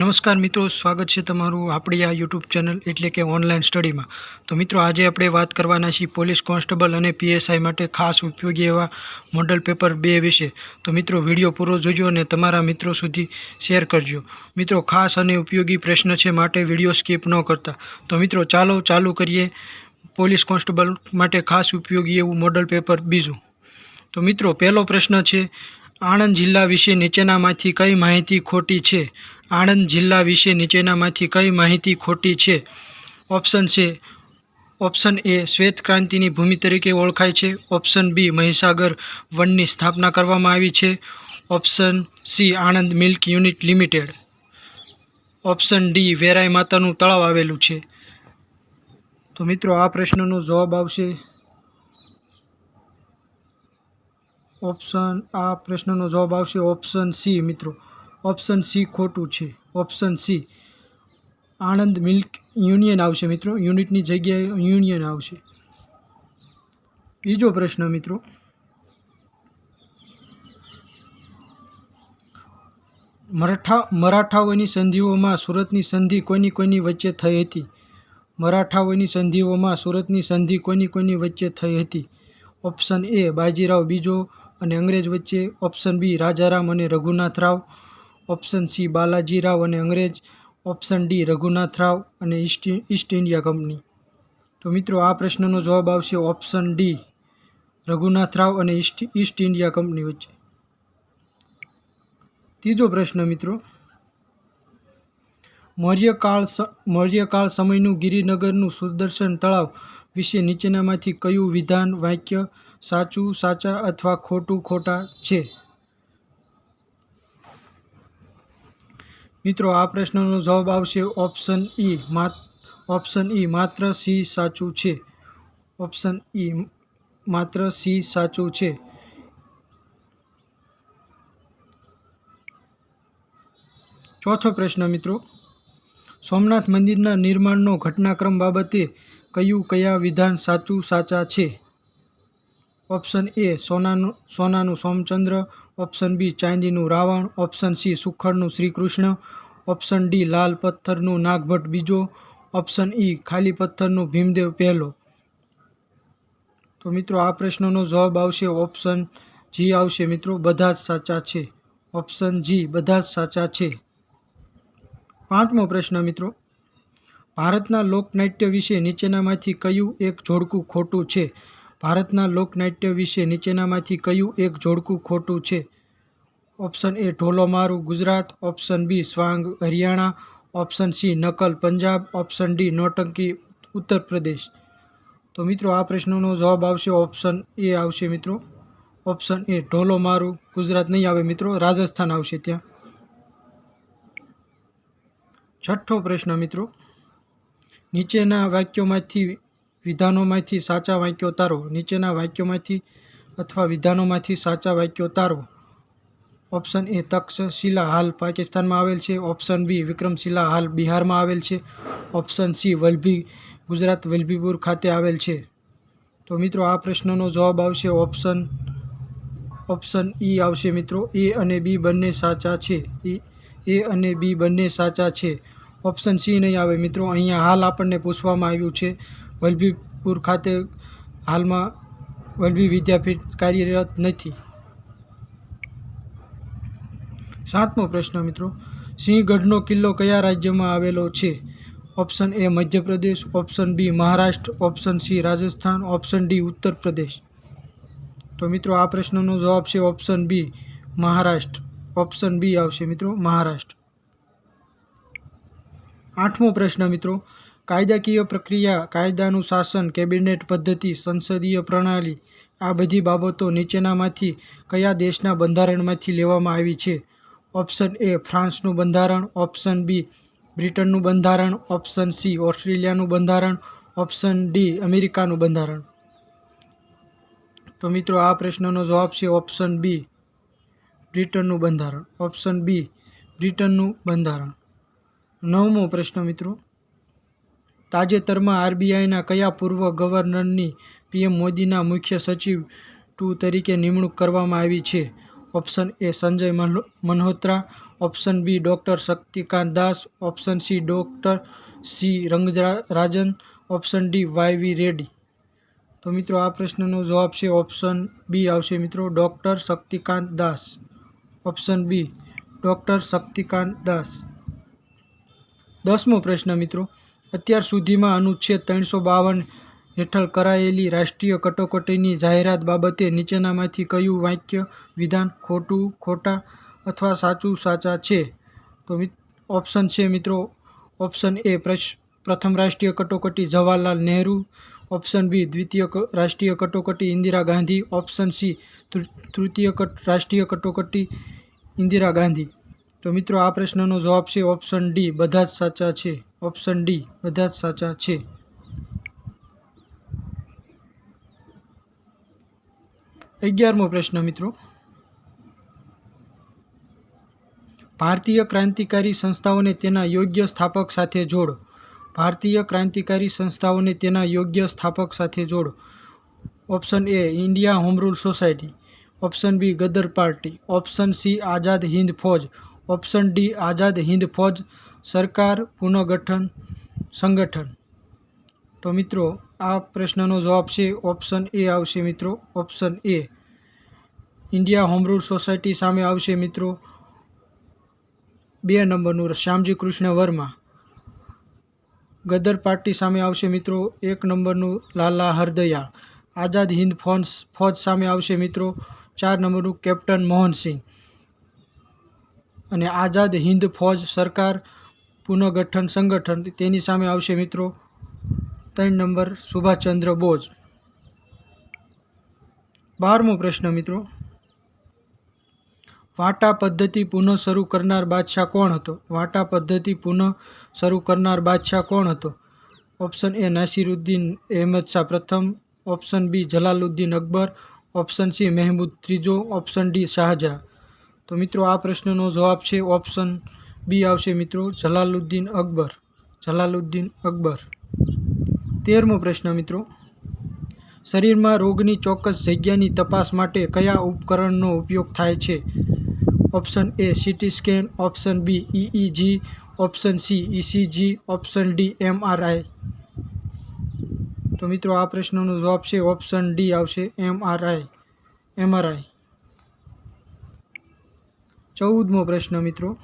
નમસ્કાર મિત્રો, સ્વાગત છે તમારું આપણી આ યુટ્યુબ ચેનલ એટલે કે ઓનલાઈન સ્ટડીમાં તો મિત્રો, આજે આપણે વાત કરવાના છીએ પોલીસ કોન્સ્ટેબલ અને પીએસઆઈ માટે ખાસ ઉપયોગી એવા મોડલ પેપર બે વિશે. તો મિત્રો, વીડિયો પૂરો જોજો અને તમારા મિત્રો સુધી શેર કરજો. મિત્રો, ખાસ અને ઉપયોગી પ્રશ્ન છે માટે વીડિયો સ્કીપ ન કરતા. તો મિત્રો, ચાલો ચાલુ કરીએ પોલીસ કોન્સ્ટેબલ માટે ખાસ ઉપયોગી એવું મોડલ પેપર બીજું. તો મિત્રો, પહેલો પ્રશ્ન છે, આણંદ જિલ્લા વિશે નીચેનામાંથી કઈ માહિતી ખોટી છે? આણંદ જિલ્લા વિશે નીચેનામાંથી કઈ માહિતી ખોટી છે? ઓપ્શન છે. ઓપ્શન એ, શ્વેત ક્રાંતિની ભૂમિ તરીકે ઓળખાય છે. ઓપ્શન બી, મહીસાગર વનની સ્થાપના કરવામાં આવી છે. Option C, Anand milk unit limited. Option D, વેરાઈ માતાનું તળાવ આવેલું છે. તો મિત્રો, આ પ્રશ્નનો જવાબ આવશે. ઓપ્શન, આ પ્રશ્નનો જવાબ આવશે ઓપ્શન સી, મિત્રો. ઓપ્શન સી ખોટું છે. Option C, Anand milk union આવશે મિત્રો. યુનિટની જગ્યાએ યુનિયન આવશે. બીજો પ્રશ્ન મિત્રો. મરાઠા, મરાઠાઓની સંધિઓમાં સુરતની સંધિ કોની કોની વચ્ચે થઈ હતી? મરાઠાઓની સંધિઓમાં સુરતની સંધિ કોની કોની વચ્ચે થઈ હતી? ઓપ્શન એ બાજીરાવ બીજો અને અંગ્રેજ વચ્ચે. ઓપ્શન બી રાજારામ અને રઘુનાથ રાવ. ઓપ્શન સી બાલાજી રાવ અને અંગ્રેજ, ઓપ્શન ડી રઘુનાથ રાવ અને ઈસ્ટ ઈસ્ટ ઇન્ડિયા કંપની. તો મિત્રો, આ પ્રશ્નનો જવાબ આવશે ઓપ્શન ડી રઘુનાથ રાવ અને ઈસ્ટ ઈસ્ટ ઇન્ડિયા કંપની વચ્ચે. ત્રીજો પ્રશ્ન મિત્રો મૌર્યકાળ મૌર્યકાળ સમયનું ગિરિનગરનું સુદર્શન તળાવ વિશે નીચેનામાંથી કયું વિધાન વાક્ય સાચું, સાચા અથવા ખોટું, ખોટા છે? મિત્રો, આ પ્રશ્નનો જવાબ આવશે ઓપ્શન ઈ ઓપ્શન ઈ માત્ર સી સાચું છે. ઓપ્શન ઈ માત્ર સી સાચું છે. ચોથો પ્રશ્ન મિત્રો, સોમનાથ મંદિરના નિર્માણનો ઘટનાક્રમ બાબતે કયું કયા વિધાન સાચું સાચા છે? ઓપ્શન એ સોનાનું સોનાનું સોમચંદ્ર ઓપ્શન બી ચાંદીનું રાવણ, ઓપ્શન સી સુખડનું શ્રી કૃષ્ણ ઓપ્શન ડી લાલ પથ્થરનું નાગભટ્ટ બીજો, ઓપ્શન ઈ ખાલી પથ્થરનું ભીમદેવ પહેલો. તો મિત્રો આ પ્રશ્નનો જવાબ આવશે ઓપ્શન જી આવશે મિત્રો, બધા જ સાચા છે. ઓપ્શન જી, બધા જ સાચા છે. પાંચમો પ્રશ્ન મિત્રો, ભારતના લોકનાટ્ય વિશે નીચેનામાંથી કયું એક જોડકું ખોટું છે? ભારતના લોકનાટ્ય વિશે નીચેનામાંથી કયું એક જોડકું ખોટું છે? ઓપ્શન એ ઢોલો મારું Gujarat, option B Swang Haryana, option C નકલ પંજાબ, ઓપ્શન ડી નોટંકી ઉત્તર પ્રદેશ. તો મિત્રો, આ પ્રશ્નનો જવાબ આવશે ઓપ્શન એ આવશે મિત્રો. ઓપ્શન એ ઢોલો મારું ગુજરાત નહીં આવે મિત્રો, રાજસ્થાન આવશે ત્યાં. છઠ્ઠો પ્રશ્ન મિત્રો. નીચેના વાક્યોમાંથી વિધાનોમાંથી સાચા વાક્યો તારો નીચેના વાક્યોમાંથી અથવા વિધાનોમાંથી સાચા વાક્યો તારો ઓપ્શન એ તક્ષશિલા હાલ પાકિસ્તાનમાં આવેલ છે. ઓપ્શન બી વિક્રમશિલા હાલ બિહારમાં આવેલ છે. ઓપ્શન સી વલભી, ગુજરાત વલભીપુર ખાતે આવેલ છે. તો મિત્રો, આ પ્રશ્નનો જવાબ આવશે ઓપ્શન ઓપ્શન ઈ આવશે મિત્રો. એ અને બી બંને સાચા છે. એ અને બી બંને સાચા છે. ઓપ્શન સી નહીં આવે મિત્રો. અહીંયા હાલ આપણને પૂછવામાં આવ્યું છે વલભીપુર ખાતે હાલમાં વલભી વિદ્યાપીઠ કાર્યરત નથી. સાતમો પ્રશ્ન મિત્રો, સિંહગઢનો કિલ્લો કયા રાજ્યમાં આવેલો છે? Option A Madhya Pradesh, option B Maharashtra, option C Rajasthan, option D Uttar Pradesh તો મિત્રો, આ પ્રશ્નનો જવાબ છે option B Maharashtra. Option B આવશે મિત્રો મહારાષ્ટ્ર. આઠમો પ્રશ્ન મિત્રો કાયદાકીય પ્રક્રિયા કાયદાનું શાસન કેબિનેટ પદ્ધતિ, સંસદીય પ્રણાલી આ બધી બાબતો નીચેનામાંથી કયા દેશના બંધારણમાંથી લેવામાં આવી છે? ઓપ્શન એ ફ્રાન્સનું બંધારણ, ઓપ્શન બી બ્રિટનનું બંધારણ, ઓપ્શન સી ઓસ્ટ્રેલિયાનું બંધારણ, ઓપ્શન ડી અમેરિકાનું બંધારણ. તો મિત્રો આ પ્રશ્નનો જવાબ છે ઓપ્શન બી બ્રિટનનું બંધારણ, ઓપ્શન બી બ્રિટનનું બંધારણ. નવમો પ્રશ્ન મિત્રો. તાજેતરમાં આરબીઆઈના કયા પૂર્વ ગવર્નરની પીએમ મોદીના મુખ્ય સચિવ ટુ તરીકે નિમણૂક કરવામાં આવી છે? Option A Sanjay મલ્હો- Malhotra. Option B doctor Shaktikanta Das. Option C doctor C Rangarajan. Option D Y V Reddy. તો મિત્રો, આ પ્રશ્નનો જવાબ છે ઓપ્શન બી આવશે મિત્રો, doctor Shaktikanta Das. Option B, doctor Shaktikanta Das. દસમો પ્રશ્ન મિત્રો અત્યાર સુધીમાં અનુચ્છેદ ત્રણસો બાવન હેઠળ કરાયેલી રાષ્ટ્રીય કટોકટીની જાહેરાત બાબતે નીચેનામાંથી કયું વાક્ય વિધાન ખોટું, ખોટા અથવા સાચું, સાચા છે? તો ઓપ્શન છે મિત્રો. ઓપ્શન એ પ્રથમ રાષ્ટ્રીય કટોકટી જવાહરલાલ નહેરુ. ઓપ્શન બી દ્વિતીય રાષ્ટ્રીય કટોકટી ઇન્દિરા ગાંધી. ઓપ્શન સી તૃતીય રાષ્ટ્રીય કટોકટી ઇન્દિરા ગાંધી. તો મિત્રો આ પ્રશ્નનો જવાબ છે ઓપ્શન ડી. બધા જ સાચા છે. ઓપ્શન ડી, બધા જ સાચા છે. અગિયારમો પ્રશ્ન મિત્રો. ભારતીય ક્રાંતિકારી સંસ્થાઓને તેના યોગ્ય સ્થાપક સાથે જોડો. ભારતીય ક્રાંતિકારી સંસ્થાઓને તેના યોગ્ય સ્થાપક સાથે જોડો. Option A, India home rule society. Option B, Ghadar party. Option C, Azad Hind Fauj. Option D, Azad Hind Fauj સરકાર પુનઃગઠન સંગઠન. તો મિત્રો, આ પ્રશ્નનો જવાબ છે ઓપ્શન એ આવશે મિત્રો. Option A. India home rule society સામે આવશે મિત્રો. બે નંબરનું શ્યામજી કૃષ્ણ વર્મા. ગદર પાર્ટી સામે આવશે મિત્રો. એક નંબરનું લાલા હરદયા. આઝાદ હિન્દ ફોન્સ ફૌજ સામે આવશે મિત્રો. ચાર નંબરનું કેપ્ટન મોહનસિંહ. અને આઝાદ હિન્દ ફૌજ સરકાર પુનઃગઠન સંગઠન તેની સામે આવશે મિત્રો. ત્રણ નંબર સુભાષચંદ્ર બોઝ. બારમો પ્રશ્ન મિત્રો. વાટા પદ્ધતિ પુનઃ શરૂ કરનાર બાદશાહ કોણ હતો? વાટા પદ્ધતિ પુનઃ શરૂ કરનાર બાદશાહ કોણ હતો? ઓપ્શન એ નાસિરુદ્દીન અહેમદ શાહ પ્રથમ, option B Jalaluddin Akbar, option C Mahmud ત્રીજો, ઓપ્શન ડી શાહજહાં. તો મિત્રો આ પ્રશ્નનો જવાબ છે ઓપ્શન બી આવશે મિત્રો, જલાલુદ્દીન અકબર. જલાલુદ્દીન અકબર. તેરમો પ્રશ્ન મિત્રો. શરીરમાં રોગની ચોક્કસ જગ્યાની તપાસ માટે કયા ઉપકરણનો ઉપયોગ થાય છે? Option A CT scan, option B EEG option C ECG option D MRI તો મિત્રો આ પ્રશ્નનો જવાબ છે ઓપ્શન ડી આવશે એમઆરઆઈ એમઆરઆઈ ચૌદમો પ્રશ્ન મિત્રો.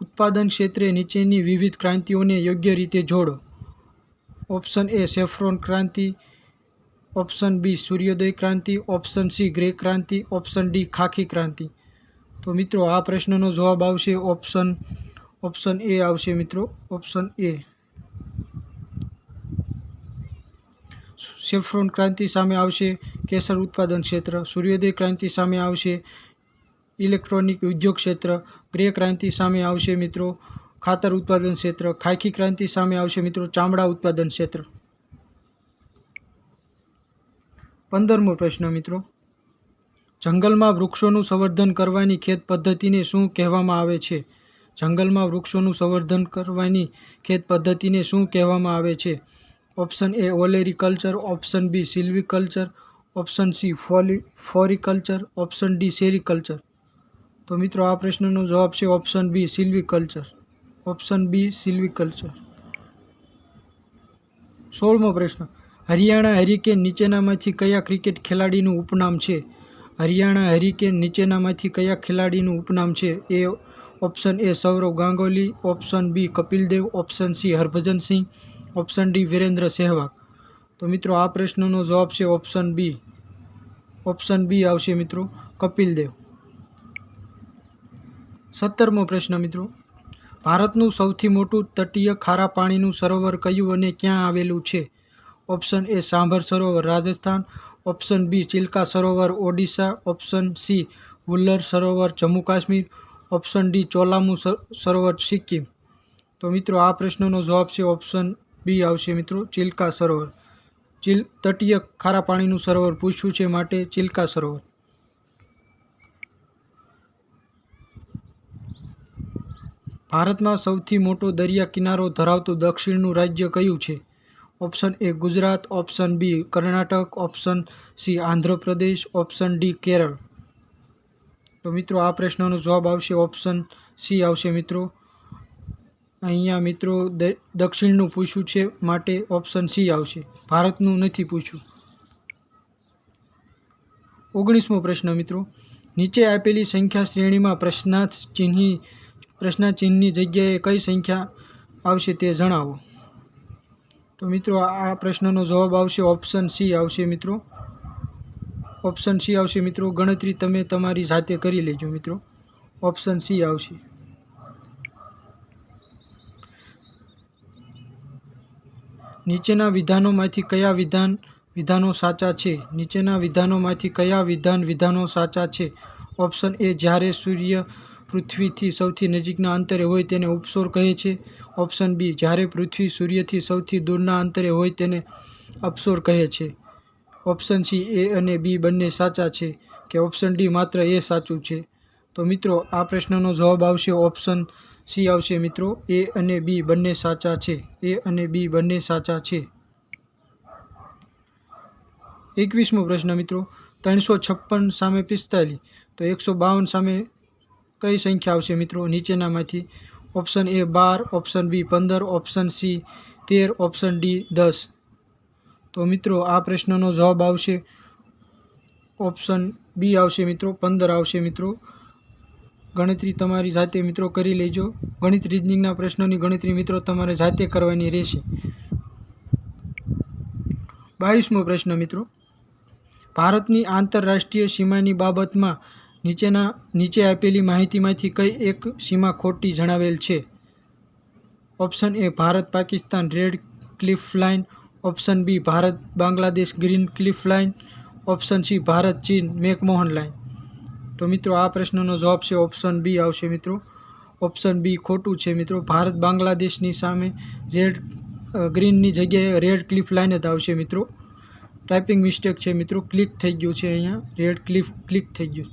ઉત્પાદન ક્ષેત્રે નીચેની વિવિધ ક્રાંતિઓને યોગ્ય રીતે જોડો. ઓપ્શન એ સેફ્રોન ક્રાંતિ, ઓપ્શન બી સૂર્યોદય ક્રાંતિ, ઓપ્શન સી ગ્રે ક્રાંતિ, ઓપ્શન ડી ખાખી ક્રાંતિ. તો મિત્રો આ પ્રશ્નનો જવાબ આવશે ઓપ્શન ઓપ્શન એ આવશે મિત્રો, ઓપ્શન એ. સેફ્રોન ક્રાંતિ સામે આવશે, કેસર ઉત્પાદન ક્ષેત્ર, સૂર્યોદય ક્રાંતિ સામે આવશે, ઇલેક્ટ્રોનિક ઉદ્યોગ ક્ષેત્ર ગ્રે ક્રાંતિ સામે આવશે મિત્રો, ખાતર ઉત્પાદન ક્ષેત્ર, ખાખી ક્રાંતિ સામે આવશે મિત્રો, ચામડા ઉત્પાદન ક્ષેત્ર. પંદરમો પ્રશ્ન મિત્રો, જંગલમાં વૃક્ષોનું સંવર્ધન કરવાની ખેત પદ્ધતિને શું કહેવામાં આવે છે? જંગલમાં વૃક્ષોનું સંવર્ધન કરવાની ખેત પદ્ધતિને શું કહેવામાં આવે છે? Option A olericulture option B silviculture option C ફોલી floriculture option D sericulture તો મિત્રો, આ પ્રશ્નનો જવાબ છે option B silviculture option B સિલ્વિકલ્ચર સોળમો પ્રશ્ન. હરિયાણા હરિકેન નીચેનામાંથી કયા ક્રિકેટ ખેલાડીનું ઉપનામ છે? હરિયાણા હરિકેન નીચેનામાંથી કયા ખેલાડીનું ઉપનામ છે? A option A Sourav Ganguly. Option B Kapil Dev option C Harbhajan Singh. Option D Virender Sehwag. તો મિત્રો, આ પ્રશ્નનો જવાબ છે ઓપ્શન બી. ઓપ્શન બી આવશે મિત્રો, કપિલ દેવ. સત્તરમો પ્રશ્ન મિત્રો. ભારતનું સૌથી મોટું તટીય ખારા પાણીનું સરોવર કયું અને ક્યાં આવેલું છે? ઓપ્શન એ સાંભર સરોવર, રાજસ્થાન. ઓપ્શન બી ચિલ્કા સરોવર, ઓડિશા. ઓપ્શન સી વુલ્લર સરોવર, જમ્મુ કાશ્મીર. ઓપ્શન ડી ચોલામુ સરોવર, સિક્કિમ. તો મિત્રો, આ પ્રશ્નનો જવાબ છે ઓપ્શન બી આવશે મિત્રો, ચિલ્કા સરોવર. ચિલ તટીય ખારા પાણીનું સરોવર પૂછ્યું છે માટે ચિલ્કા સરોવર. ભારતમાં સૌથી મોટો દરિયા કિનારો ધરાવતું દક્ષિણનું રાજ્ય કયું છે? Option A Gujarat, option B Karnataka, option C Andhra Pradesh, option D Kerala. તો મિત્રો, આ પ્રશ્નનો જવાબ આવશે, ઓપ્શન સી આવશે મિત્રો. અહીંયા મિત્રો દક્ષિણનું પૂછ્યું છે માટે ઓપ્શન સી આવશે. ભારતનું નથી પૂછ્યું. ઓગણીસમો પ્રશ્ન મિત્રો. નીચે આપેલી સંખ્યા શ્રેણીમાં પ્રશ્નાર્થ ચિહ્ની પ્રશ્નાર્થ ચિહ્નની જગ્યાએ કઈ સંખ્યા આવશે તે જણાવો. તો મિત્રો આ પ્રશ્નનો જવાબ આવશે ઓપ્શન સી આવશે મિત્રો. ઓપ્શન સી આવશે મિત્રો. ગણતરી તમે તમારી જાતે કરી લેજો મિત્રો. ઓપ્શન સી આવશે. નીચેના વિધાનોમાંથી કયા વિધાન વિધાનો સાચા છે? નીચેના વિધાનોમાંથી કયા વિધાન વિધાનો સાચા છે? ઓપ્શન એ, જ્યારે સૂર્ય પૃથ્વીથી સૌથી નજીકના અંતરે હોય તેને ઉપસોર કહે છે. ઓપ્શન બી, જ્યારે પૃથ્વી સૂર્યથી સૌથી દૂરના અંતરે હોય તેને અપસોર કહે છે. ઓપ્શન સી, એ અને બી બંને સાચા છે કે ઓપ્શન ડી માત્ર એ સાચું છે? તો મિત્રો, આ પ્રશ્નનો જવાબ આવશે ઓપ્શન સી આવશે મિત્રો? એ અને બી બંને સાચા છે. એ અને બી બંને સાચા છે. એકવીસમો પ્રશ્ન મિત્રો. ત્રણસો છપ્પન સામે પિસ્તાલીસ. તો એકસો બાવન સામે કઈ સંખ્યા આવશે મિત્રો? નીચેનામાંથી option A bar, option B પંદર, ઓપ્શન સી તેર, ઓપ્શન ડી દસ. તો મિત્રો, આ પ્રશ્નનો જવાબ આવશે. ઓપ્શન બી આવશે મિત્રો, પંદર આવશે મિત્રો. ગણતરી તમારી જાતે મિત્રો કરી લેજો. ગણિત રીઝનિંગના પ્રશ્નોની ગણતરી મિત્રો તમારે જાતે કરવાની રહેશે. બાવીસમો પ્રશ્ન મિત્રો. ભારતની આંતરરાષ્ટ્રીય સીમાની બાબતમાં નીચેના, નીચે આપેલી માહિતીમાંથી કઈ એક સીમા ખોટી જણાવેલ છે? Option A Bharat, Pakistan, Radcliffe line. Option B Bharat, Bangladesh, green cliff line. Option C Bharat, Cheen McMahon line. તો મિત્રો આ પ્રશ્નનો જવાબ છે ઓપ્શન બી આવશે મિત્રો. ઓપ્શન બી ખોટું છે મિત્રો. ભારત બાંગ્લાદેશની સામે રેડ ગ્રીનની જગ્યાએ રેડ ક્લિફ લાઇન જ આવશે મિત્રો. ટાઈપિંગ મિસ્ટેક છે મિત્રો. ક્લિક થઈ ગયું છે અહીંયા. રેડ ક્લિફ ક્લિક થઈ ગયું.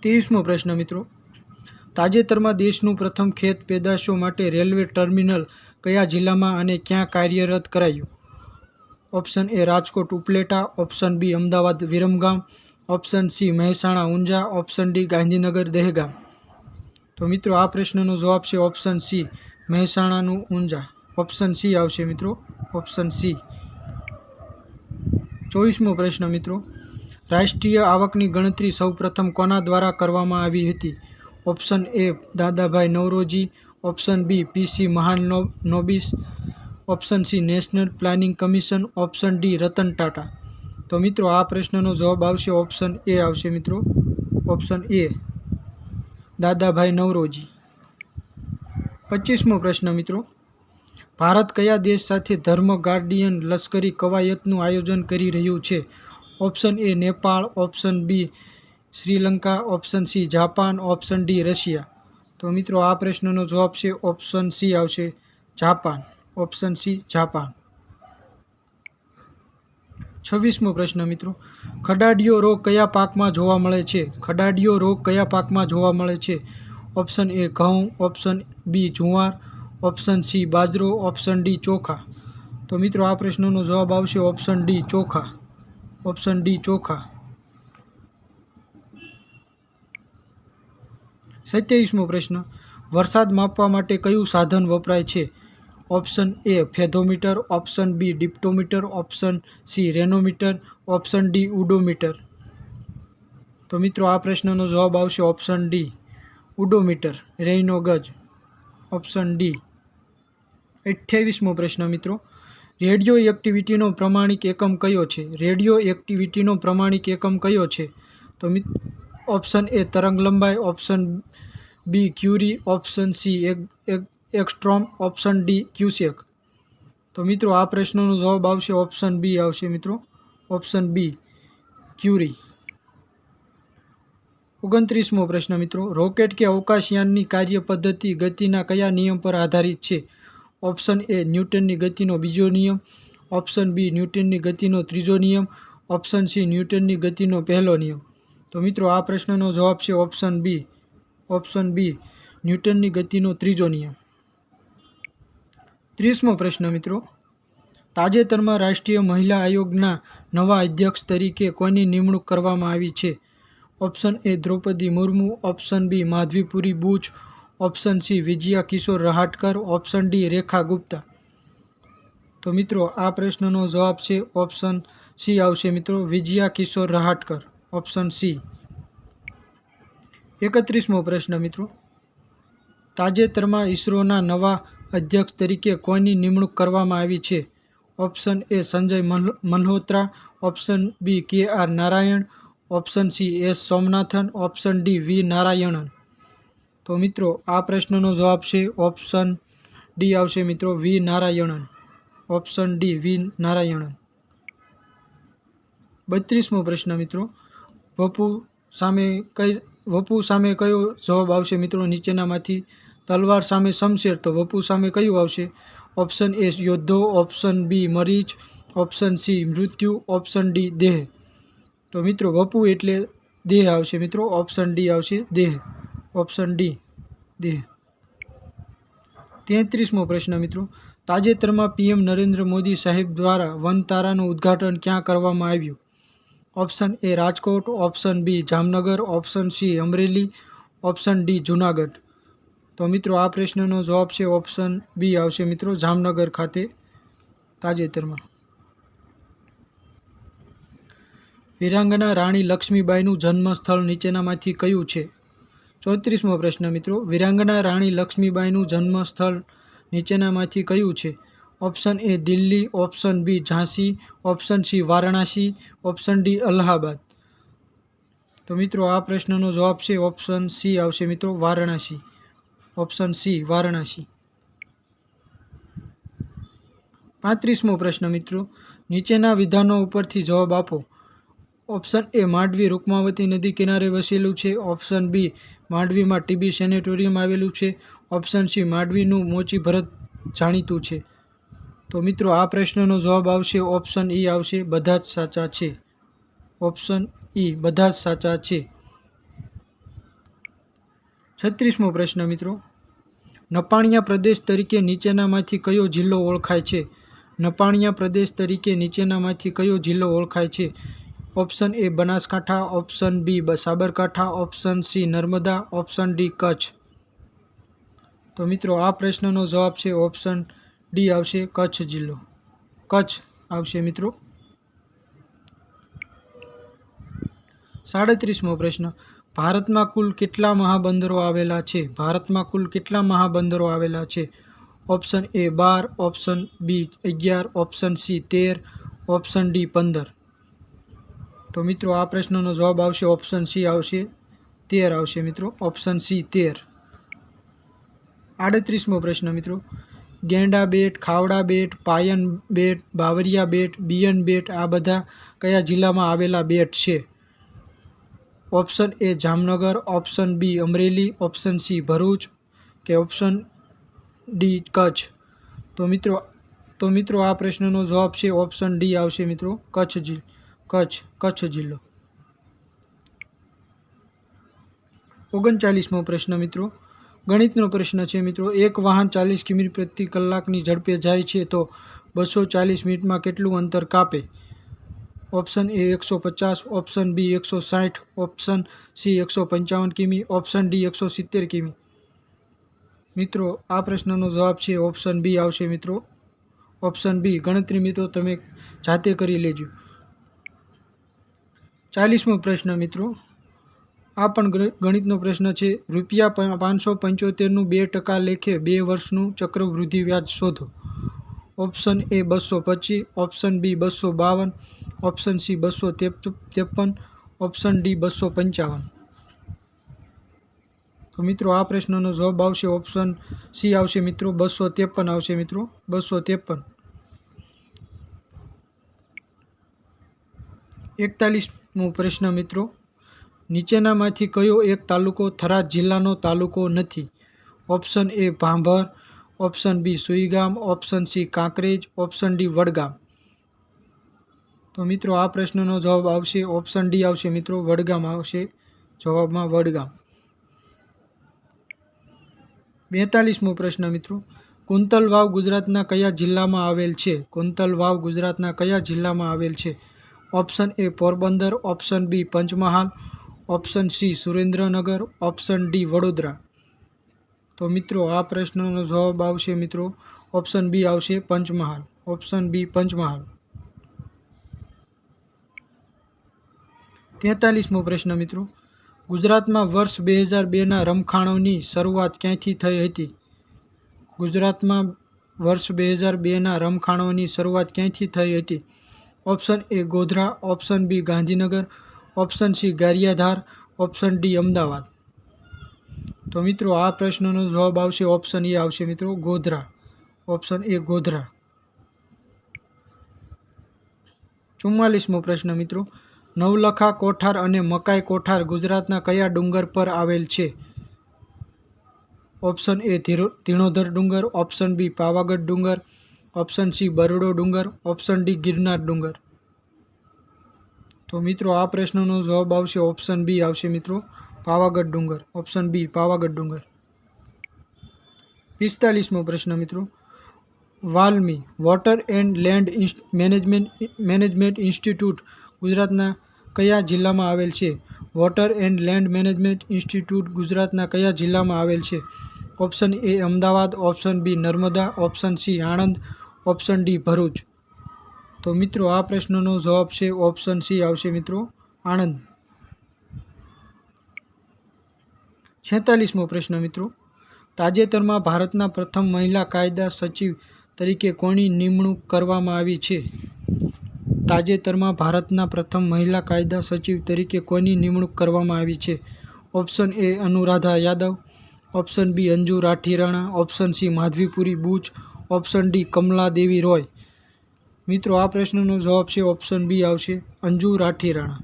ત્રેવીસમો પ્રશ્ન મિત્રો. તાજેતરમાં દેશનું પ્રથમ ખેત પેદાશો માટે રેલવે ટર્મિનલ કયા જિલ્લામાં અને ક્યાં કાર્યરત કરાયું? Option A Rajkot Upleta, option B Ahmedabad Viramgam, option C Mehsana Unjha, option D Gandhinagar Dehgam. તો મિત્રો આ પ્રશ્નનો જવાબ છે ઓપ્શન સી મહેસાણાનું ઊંઝા. ઓપ્શન સી આવશે મિત્રો. Option C. ચોવીસમો પ્રશ્ન મિત્રો. રાષ્ટ્રીય આવકની ગણતરી સૌપ્રથમ કોના દ્વારા કરવામાં આવી હતી? ઓપ્શન એ Dadabhai Naoroji, option B P C Mahalanobis option C, national planning commission, option D, Ratan Tata. તો મિત્રો, આ પ્રશ્નનો જવાબ આવશે ઓપ્શન એ આવશે મિત્રો. ઓપ્શન એ, દાદાભાઈ નવરોજી. પચીસમો પ્રશ્ન મિત્રો. ભારત કયા દેશ સાથે ધર્મ ગાર્ડિયન લશ્કરી કવાયતનું આયોજન કરી રહ્યું છે? Option A, Nepal, option B, Sri Lanka, option C, Japan, option D, Russia. તો મિત્રો, આ પ્રશ્નનો જવાબ છે ઓપ્શન સી આવશે જાપાન. Option C, Japan. છવ્વીસમો પ્રશ્ન મિત્રો, ખડાડિયો રોગ કયા પાકમાં જોવા મળે છે? ખડાડિયો રોગ કયા પાકમાં જોવા મળે છે? ઓપ્શન એ ઘઉં, ઓપ્શન બી જુવાર, ઓપ્શન સી બાજરો, ઓપ્શન ડી ચોખા. તો મિત્રો, આ પ્રશ્નનો જવાબ આવશે ઓપ્શન ડી ચોખા. ઓપ્શન ડી ચોખા. સત્યાવીસમો પ્રશ્ન, વરસાદ માપવા માટે કયું સાધન વપરાય છે? Option A fathometer, option B diptometer, option C rainometer, option D udometer. તો મિત્રો આ પ્રશ્નનો જવાબ આવશે option D udometer રેઇનો ગજ. Option D અઠ્યાવીસમો પ્રશ્ન મિત્રો. રેડિયો એક્ટિવિટીનો પ્રમાણિક એકમ કયો છે? રેડિયો એક્ટિવિટીનો પ્રમાણિક એકમ કયો છે? તો ઓપ્શન એ તરંગ લંબાઈ, option B curie, option C એક એક્સ્ટ્રોમ ઓપ્શન ડી ક્યુસેક. તો મિત્રો, આ પ્રશ્નનો જવાબ આવશે ઓપ્શન બી આવશે મિત્રો. Option B ક્યુરી. ઓગણત્રીસમો પ્રશ્ન મિત્રો, રોકેટ કે અવકાશયાનની કાર્ય પદ્ધતિ ગતિના કયા નિયમ પર આધારિત છે? ઓપ્શન એ ન્યૂટનની ગતિનો બીજો નિયમ, ઓપ્શન બી ન્યૂટનની ગતિનો ત્રીજો નિયમ, ઓપ્શન સી ન્યૂટનની ગતિનો પહેલો નિયમ. તો મિત્રો, આ પ્રશ્નનો જવાબ છે ઓપ્શન બી. ઓપ્શન બી ન્યૂટનની ગતિનો ત્રીજો નિયમ. ત્રીસમો પ્રશ્ન મિત્રો. તાજેતરમાં રાષ્ટ્રીય મહિલા આયોગના નવા અધ્યક્ષ તરીકે કોની નિમણૂક કરવામાં આવી છે? Option A Draupadi Murmu, option B Madhabi Puri Buch, option C Vijaya Kishore Rahatkar, option D Rekha Gupta. તો મિત્રો, આ પ્રશ્નનો જવાબ છે ઓપ્શન સી આવશે મિત્રો વિજયા કિશોર રહાટકર, ઓપ્શન સી. એકત્રીસમો પ્રશ્ન મિત્રો. તાજેતરમાં ઇસરોના નવા અધ્યક્ષ તરીકે કોની નિમણૂક કરવામાં આવી છે? Option A Sanjay Malhotra, option B K R Narayan, option C S Somanathan, option D V Narayanan. તો મિત્રો, આ પ્રશ્નનો જવાબ છે ઓપ્શન ડી આવશે મિત્રો V Narayanan. Option D V Narayanan. બત્રીસમો પ્રશ્ન મિત્રો, વપુ સામે કઈ, વપુ સામે કયો જવાબ આવશે મિત્રો નીચેનામાંથી? તલવાર સામે શમશેર તો વપુ સામે કયું આવશે? ઓપ્શન એ યોદ્ધો, ઓપ્શન બી મરીચ, ઓપ્શન સી મૃત્યુ, ઓપ્શન ડી દેહ. તો મિત્રો, વપુ એટલે દેહ આવશે મિત્રો, ઓપ્શન ડી આવશે દેહ. ઓપ્શન ડી દેહ. તેત્રીસમો પ્રશ્ન મિત્રો, તાજેતરમાં પીએમ નરેન્દ્ર મોદી સાહેબ દ્વારા વનતારાનું ઉદ્ઘાટન ક્યાં કરવામાં આવ્યું? Option A Rajkot, option B Jamnagar, option C Amreli, option D Junagadh. તો મિત્રો, આ પ્રશ્નનો જવાબ છે ઓપ્શન બી આવશે મિત્રો, જામનગર ખાતે, તાજેતરમાં. વીરાંગના રાણી લક્ષ્મીબાઈનું જન્મસ્થળ નીચેનામાંથી કયું છે? ચોત્રીસમો પ્રશ્ન મિત્રો, વીરાંગના રાણી લક્ષ્મીબાઈનું જન્મસ્થળ નીચેનામાંથી કયું છે? Option A Delhi, option B Jhansi, option C Varanasi, option D Allahabad. તો મિત્રો, આ પ્રશ્નનો જવાબ છે ઓપ્શન સી આવશે મિત્રો, વારાણસી. Option C, Varanasi. પાંત્રીસમો પ્રશ્ન મિત્રો, નીચેના વિધાનો ઉપરથી જવાબ આપો. ઓપ્શન એ, માંડવી રૂકમાવતી નદી કિનારે વસેલું છે. ઓપ્શન બી, માંડવીમાં ટીબી સેનેટોરિયમ આવેલું છે. ઓપ્શન સી, માંડવીનું મોચી ભરત જાણીતું છે. તો મિત્રો, આ પ્રશ્નનો જવાબ આવશે, ઓપ્શન ઈ આવશે, બધા જ સાચા છે. ઓપ્શન ઈ, બધા જ સાચા છે. છત્રીસમો પ્રશ્ન મિત્રો. નપાણિયા પ્રદેશ તરીકે નીચેનામાંથી કયો જિલ્લો ઓળખાય છે? નપાણિયા પ્રદેશ તરીકે નીચેનામાંથી કયો જિલ્લો ઓળખાય છે? Option A Banaskantha, option B Sabarkantha, option C Narmada, option D Kutch. તો મિત્રો આ પ્રશ્નનો જવાબ છે ઓપ્શન ડી આવશે કચ્છ જિલ્લો. કચ્છ આવશે મિત્રો. સાડત્રીસમો પ્રશ્ન. ભારતમાં કુલ કેટલા મહાબંદરો આવેલા છે? ભારતમાં કુલ કેટલા મહાબંદરો આવેલા છે? ઓપ્શન એ બાર, ઓપ્શન બી અગિયાર, ઓપ્શન સી તેર, ઓપ્શન ડી પંદર. તો મિત્રો, આ પ્રશ્નનો જવાબ આવશે, ઓપ્શન સી આવશે, તેર આવશે મિત્રો. ઓપ્શન સી તેર. આડત્રીસમો પ્રશ્ન મિત્રો. ગેંડા બેટ, ખાવડા બેટ, પાયન બેટ, બાવરિયા બેટ, બિયન બેટ, આ બધા કયા જિલ્લામાં આવેલા બેટ છે? Option A Jamnagar, option B Amreli, option C Bharuch કે ઓપ્શન ડી કચ્છ. તો મિત્રો તો મિત્રો આ પ્રશ્નનો જવાબ છે ઓપ્શન ડી આવશે મિત્રો, કચ્છ જિલ્લો, કચ્છ કચ્છ જિલ્લો. ઓગણચાલીસમો પ્રશ્ન મિત્રો, ગણિતનો પ્રશ્ન છે મિત્રો, એક વાહન ચાલીસ કિમી પ્રતિ કલાકની ઝડપે જાય છે તો બસો ચાલીસ મિનિટમાં કેટલું અંતર કાપે? ઓપ્શન એ એકસો પચાસ, ઓપ્શન બી એકસો સાઠ, ઓપ્શન સી એકસો પંચાવન કિમી, ઓપ્શન ડી એકસો સિત્તેર કિમી. મિત્રો, આ પ્રશ્નનો જવાબ છે ઓપ્શન બી આવશે મિત્રો. ઓપ્શન બી, ગણતરી મિત્રો તમે જાતે કરી લેજો. ચાલીસમો પ્રશ્ન મિત્રો. આ પણ ગણિતનો પ્રશ્ન છે. રૂપિયા પાંચસો પંચોતેરનું બે ટકા લેખે બે વર્ષનું ચક્રવૃદ્ધિ વ્યાજ શોધો. ઓપ્શન એ બસો પચીસ, ઓપ્શન બી બસો બાવન, ઓપ્શન સી બસો ત્રેપન, ઓપ્શન ડી બસો પંચાવન. તો મિત્રો આ પ્રશ્નનો જવાબ આવશે ઓપ્શન સી આવશે મિત્રો, બસો ત્રેપન આવશે મિત્રો, બસો ત્રેપન. એકતાલીસમો પ્રશ્ન મિત્રો, નીચેનામાંથી કયો એક તાલુકો થરાદ જિલ્લાનો તાલુકો નથી? Option A Bhabhar option B Suigam, option C Kankrej, option D Vadgam. તો મિત્રો આ પ્રશ્નનો જવાબ આવશે, ઓપ્શન ડી આવશે મિત્રો, વડગામ આવશે. જવાબમાં વડગામ. બેતાલીસમો પ્રશ્ન મિત્રો. કુંતલ વાવ ગુજરાતના કયા જિલ્લામાં આવેલ છે? કુંતલ વાવ ગુજરાતના કયા જિલ્લામાં આવેલ છે? Option A Porbandar, option B Panchmahal, option C Surendranagar, option D Vadodara. તો મિત્રો, આ પ્રશ્નનો જવાબ આવશે મિત્રો, ઓપ્શન બી આવશે પંચમહાલ. Option B Panchmahal. તેતાલીસમો પ્રશ્ન મિત્રો, ગુજરાતમાં વર્ષ બે હજાર બેના રમખાણોની શરૂઆત ક્યાંથી થઈ હતી? ગુજરાતમાં વર્ષ બે હજાર બેના રમખાણોની શરૂઆત ક્યાંથી થઈ હતી? Option A Godhra, option B Gandhinagar, option C Gariadhar, option D Ahmedabad. તો મિત્રો, આ પ્રશ્નનો જવાબ આવશે ઓપ્શન એ આવશે મિત્રો, ગોધરા. Option A Godhra. ચુમ્માલીસમો પ્રશ્ન મિત્રો, નવલખા કોઠાર અને મકાઈ કોઠાર ગુજરાતના કયા ડુંગર પર આવેલ છે? ઓપ્શન એ ધીરો, ધીણોધર ડુંગર ઓપ્શન બી પાવાગઢ ડુંગર ઓપ્શન સી બરડો ડુંગર ઓપ્શન ડી ગિરનાર ડુંગર. તો મિત્રો, આ પ્રશ્નનો જવાબ આવશે ઓપ્શન બી આવશે મિત્રો. પાવાગઢ ડુંગર. ઓપ્શન બી પાવાગઢ ડુંગર. પિસ્તાલીસમો પ્રશ્ન મિત્રો. WALMI water and land management management institute ગુજરાતના કયા જિલ્લામાં આવેલ છે? Water and land management institute ગુજરાતના કયા જિલ્લામાં આવેલ છે? Option A Ahmedabad. Option B Narmada. Option C Anand. Option D Bharuch. તો મિત્રો, આ પ્રશ્નનો જવાબ છે ઓપ્શન સી આવશે મિત્રો, આણંદ. છેતાલીસમો પ્રશ્ન મિત્રો. તાજેતરમાં ભારતના પ્રથમ મહિલા કાયદા સચિવ તરીકે કોની નિમણૂક કરવામાં આવી છે? તાજેતરમાં ભારતના પ્રથમ મહિલા કાયદા સચિવ તરીકે કોની નિમણૂક કરવામાં આવી છે? Option A Anuradha Yadav, option B Anju Rathi Rana option C Madhavi Puri Buch, option D Kamala Devi Roy. મિત્રો, આ પ્રશ્નનો જવાબ છે ઓપ્શન બી આવશે અંજુ રાઠી રાણા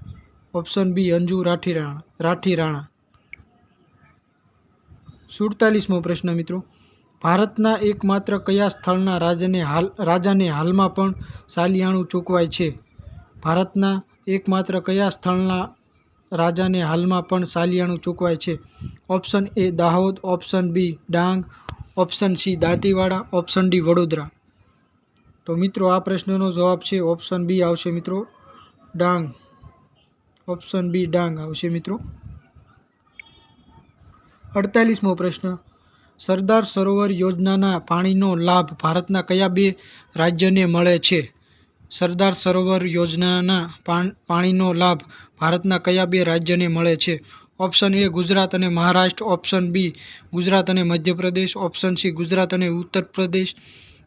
ઓપ્શન બી અંજુ રાઠી રાણા રાઠી રાણા સુડતાલીસમો પ્રશ્ન મિત્રો. ભારતના એકમાત્ર કયા સ્થળના રાજાને હાલ, રાજાને હાલમાં પણ સાલિયાણું ચૂકવાય છે? ભારતના એકમાત્ર કયા સ્થળના રાજાને હાલમાં પણ સાલિયાણું ચૂકવાય છે? Option A Dahod, option B Dang, option C Dantiwada, option D Vadodara. તો મિત્રો, આ પ્રશ્નનો જવાબ છે, ઓપ્શન બી આવશે મિત્રો ડાંગ. ઓપ્શન બી ડાંગ આવશે મિત્રો. અડતાલીસમો પ્રશ્ન. સરદાર સરોવર યોજનાના પાણીનો લાભ ભારતના કયા બે રાજ્યને મળે છે? સરદાર સરોવર યોજનાના પાણ- પાણીનો લાભ ભારતના કયા બે રાજ્યને મળે છે? ઓપ્શન એ ગુજરાત અને મહારાષ્ટ્ર, ઓપ્શન બી ગુજરાત અને મધ્યપ્રદેશ, ઓપ્શન સી ગુજરાત અને ઉત્તર પ્રદેશ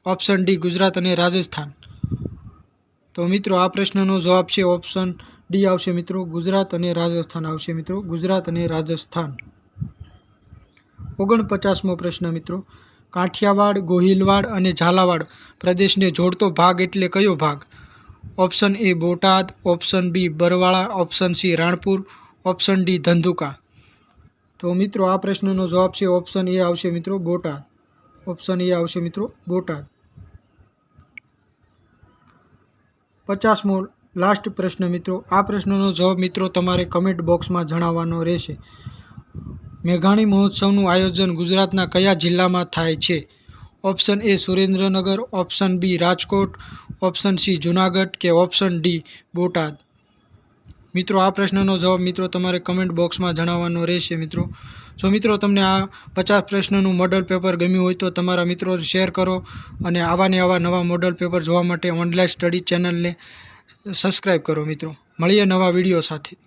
ઓપ્શન ડી ગુજરાત અને રાજસ્થાન. તો મિત્રો, આ પ્રશ્નનો જવાબ છે ઓપ્શન ડી આવશે મિત્રો ગુજરાત અને રાજસ્થાન. આવશે મિત્રો ગુજરાત અને રાજસ્થાન. ઓગણપચાસમો પ્રશ્ન મિત્રો. કાઠિયાવાડ, ગોહિલવાડ અને ઝાલાવાડ પ્રદેશને જોડતો ભાગ એટલે કયો ભાગ? Option A Botad, option B Barwala, option C Ranpur, option D Dhandhuka. તો મિત્રો આ પ્રશ્નનો જવાબ છે ઓપ્શન એ આવશે મિત્રો બોટાદ. ઓપ્શન એ આવશે મિત્રો બોટાદ. પચાસમો લાસ્ટ પ્રશ્ન મિત્રો. આ પ્રશ્નનો જવાબ મિત્રો તમારે કમેન્ટ બોક્સમાં જણાવવાનો રહેશે. મેઘાણી મહોત્સવનું આયોજન ગુજરાતના કયા જિલ્લામાં થાય છે? Option A Surendranagar, option B Rajkot, option C Junagadh કે ઓપ્શન ડી બોટાદ? મિત્રો, આ પ્રશ્નનો જવાબ મિત્રો તમારે કમેન્ટ બોક્સમાં જણાવવાનો રહેશે મિત્રો. જો મિત્રો તમને આ પચાસ પ્રશ્નનું મોડલ પેપર ગમ્યું હોય તો તમારા મિત્રો શેર કરો અને આવા ને આવા નવા મોડલ પેપર જોવા માટે ઓનલાઈન સ્ટડી ચેનલને સબસ્ક્રાઈબ કરો મિત્રો. મળીએ નવા વીડિયો સાથે.